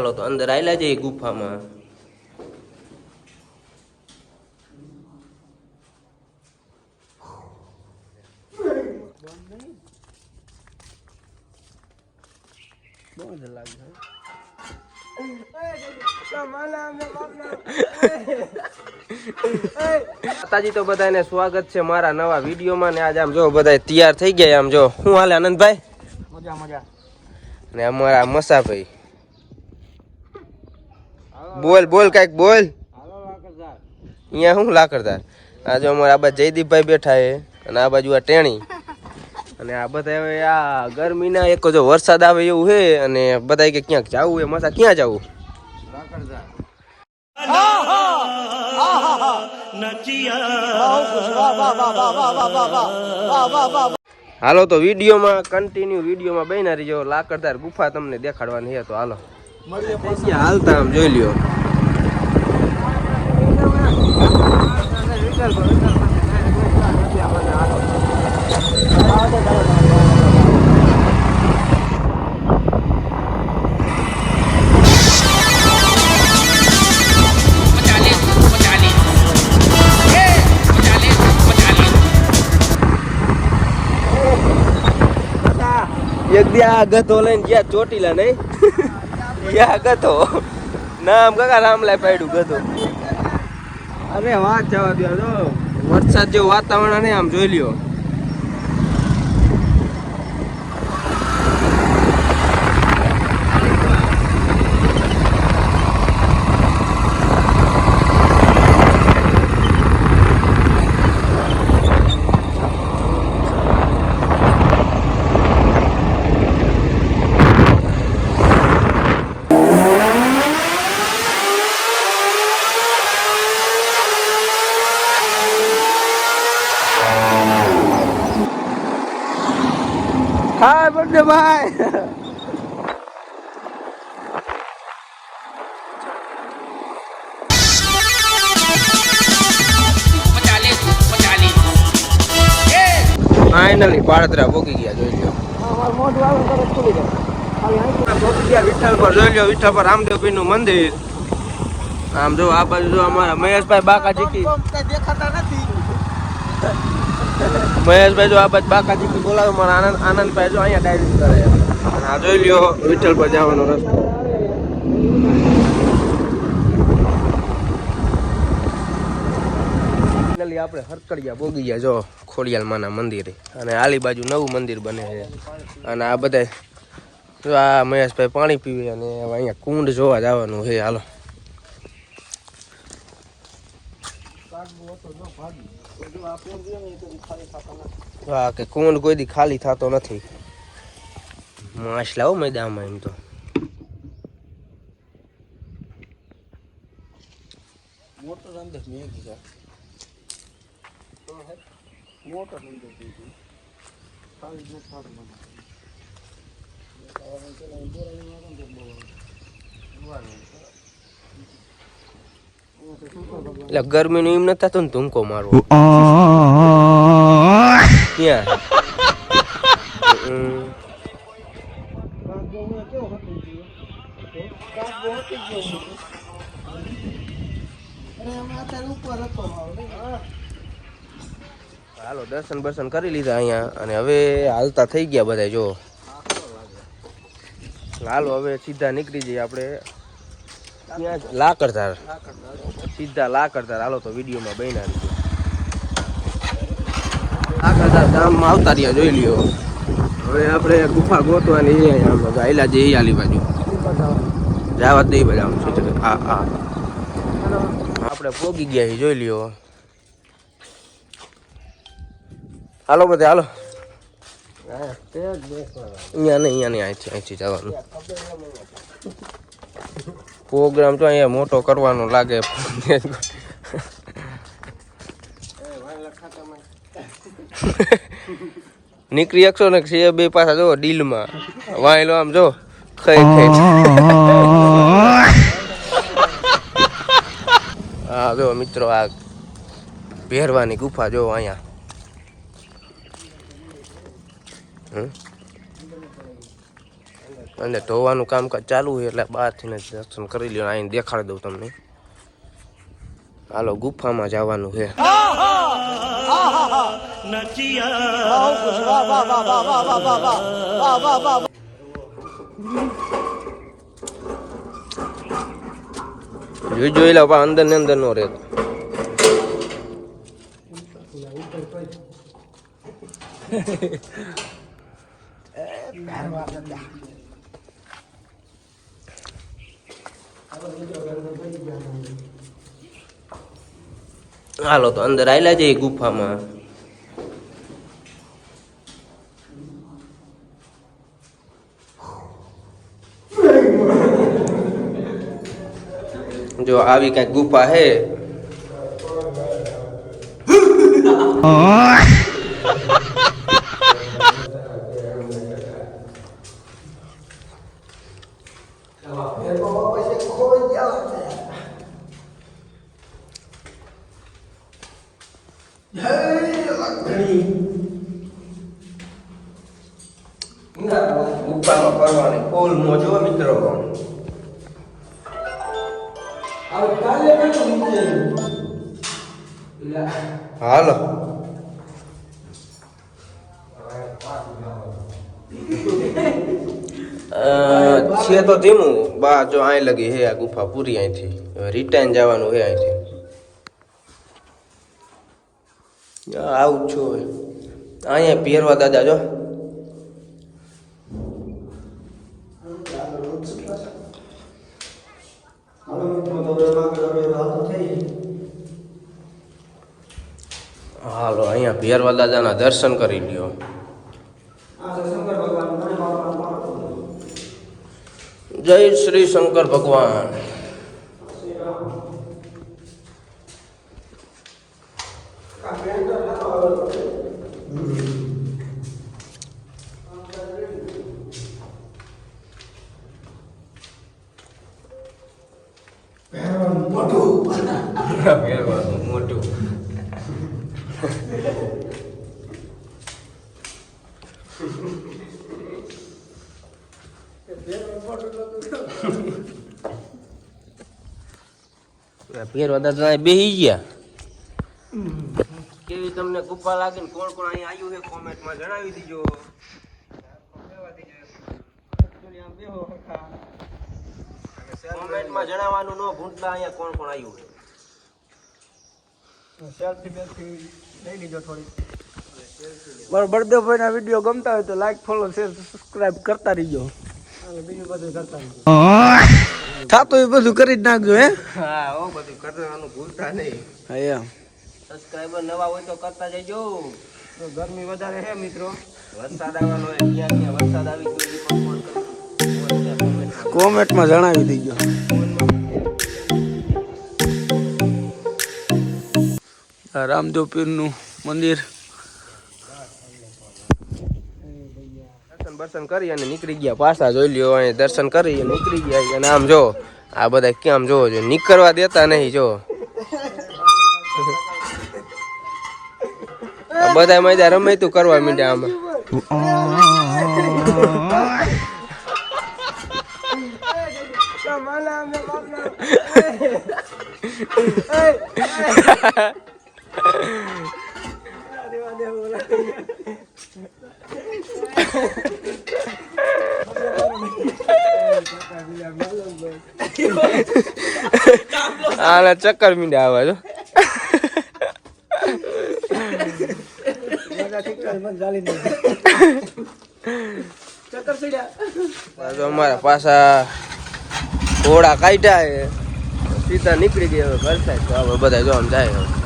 ચાલો તો અંદર આવેલા છે એ ગુફામાં. માતાજી તો બધાને સ્વાગત છે મારા નવા વિડીયોમાં ને આજે આમ જો બધા તૈયાર થઈ ગયા આમ જો. હું હાલે આનંદભાઈ? મજા મજા. ને અમારા મસાભાઈ. બોલ બોલ કંઈક બોલ. અહીંયા શું લાકડદાર? આજે અમારે આ બાજુ જયદીપભાઈ બેઠા છે અને આ બાજુ આ ટેણી. અને આ બધા હવે આ ગરમીના એક જો વરસાદ આવે એવું છે અને બધા કે ક્યાંક જવું એ માસા ક્યાં જવું? હાલો તો વિડીયોમાં કન્ટિન્યુ વિડીયોમાં બેના રહીજો. લાકડદાર ગુફા તમને દેખાડવાની છે તો હાલો. હાલતા આમ જોઈ લ્યો. એક દી આ ગધો લઈને ગયા ચોટીલા નહીં? યા ગધો. નામ કાકા રામલાય પાડ્યું ગધો. અરે વાત જવા દો વરસાદ જેવું વાતાવરણ ને આમ જોઈ લ્યો. બર્થડે ભાઈ. ફાઇનલી પાળતરા પોકી ગયા, જોઈ ગયા વિઠ્ઠલ પર જોઈ લો વિઠ્ઠલ પર રામદેવપીર મંદિર આમ જો આ બાજુ અમારા મહેશભાઈ બાકા જીકી દેખાતા નથી મહેશભાઈ જો આ બાદ બાકાજી બોલાવે, મારા આનંદ આનંદભાઈ જો અહીંયા ડાયરી કરે. આ જોઈ લ્યો, વિઠ્ઠલ પર જવાનો રસ્તો. આપણે હરકડિયા બોગીયા જો, ખોડિયાલમાંના મંદિરે. અને આલી બાજુ નવું મંદિર બને છે. અને આ બધા જો આ મહેશભાઈ પાણી પીવે અને અહીંયા કુંડ જોવા જવાનું છે. હાલો. હા કે કુંડ કોઈ દી ખાલી થતો નથી. માછ લાવો મેદામાં એમ તો. મોટર અંદર મેગી છે. મોટર અંદર દીધી ખાલી જ થતું મને. એટલે ગરમીનું એમ નથી થતું ને ધૂમકો મારવો. ક્યાં? હાલો દર્શન બર્શન કરી લીધા અહીંયા અને હવે હાલતા થઈ ગયા બધા જો. હાલો હવે સીધા નીકળી જઈએ આપણે. લાકડધાર. સીધા લાકડધાર હાલો તો વિડીયોમાં બન્યા આ કરતા ગામમાં આવતા રહ્યા, જોઈ લ્યો. હવે આપણે ગુફા ગોતવાની ગાયલા જે આલી બાજુ. જવા દઈ બધા હા હા. આપણે પોગી ગયા જોઈ લ્યો. હાલો બધે, હાલો. અહીંયા નહીં અહીંયા નહીં, અહીંથી અહીંથી જવાનું. પ્રોગ્રામ તો અહીંયા મોટો કરવાનો લાગે. નીકળી શકશો ને સીએ બે પાછા જો ડીલમાં. વાંયલો આમ જો, ખાઈ ખાઈ. હા, જો મિત્રો, આ પહેરવાની ગુફા જો અહીંયા. હમ? અને ધોવાનું કામકાજ ચાલુ હોય એટલે બહારથી દર્શન કરી લ્યો અહીં દેખાડી દઉં તમને. હાલો ગુફામાં જવાનું છે. જોઈ જોઈ લો અંદર ને અંદર નો રહેતો. હાલો તો અંદર આયલા જઈએ ગુફામાં જો આવી કઈ ગુફા હે ગુફામાં ફરવાની ફૂલ મોજો મિત્રો હાલો છે તો ધીમું બા જો અહીં લગી હે આ ગુફા પૂરી અહીંથી રિટર્ન જવાનું હે અહીંથી આવું છું. અહીંયા પહેરવા દાદા જો હાલો અહીંયા ભેરવા દાદાના દર્શન કરી લ્યો. જય શ્રી શંકર ભગવાન. ભેરવાનું મોટું દાદા બેહી ગયા. કેવી તમને ગુફા લાગે ને કોણ કોણ અહીંયા આવ્યું છે? કોમેન્ટમાં જણાવી દીજો. કોમેન્ટમાં જણાવવાનું ન ભૂંટલા અહીંયા કોણ કોણ આવ્યું છે? સેલ્ફી બેલ્ફી લઈ લીધો થોડી. મારો વીડિયો ગમતા હોય તો લાઈક ફોલો શેર સબસ્ક્રાઇબ કરતા રહીજો. બીજું બધું કરતા રહીજો. થાતું એ બધું કરી જ નાખજો હે? હા ઓ બધું કરવાનું ભૂલતા નહીં. હા એમ. સબસ્ક્રાઇબર નવા હોય તો કરતા જજો. તો ગરમી વધારે છે મિત્રો. વરસાદ આવવાનો હોય ક્યાં ક્યાં વરસાદ આવી ગયો કોમેન્ટમાં જણાવી દેજો. આ રામદેવ પીરનું મંદિર. દર્શન કરી અને નીકળી ગયા પાછા જોઈ લ્યો અહીં દર્શન કરી અને નીકળી ગયા અને આમ જો આ બધા કેમ જોવો જો નીકળવા દેતા નહીં જો બધા મજા રમે તું કરવા માંડ્યા આમાં આના ચક્કર મીંડે આવા જો. અમારા પાછા ઘોડા કાઢ્યા સીધા નીકળી ગયા હવે તો હવે બધા જોવા જાય.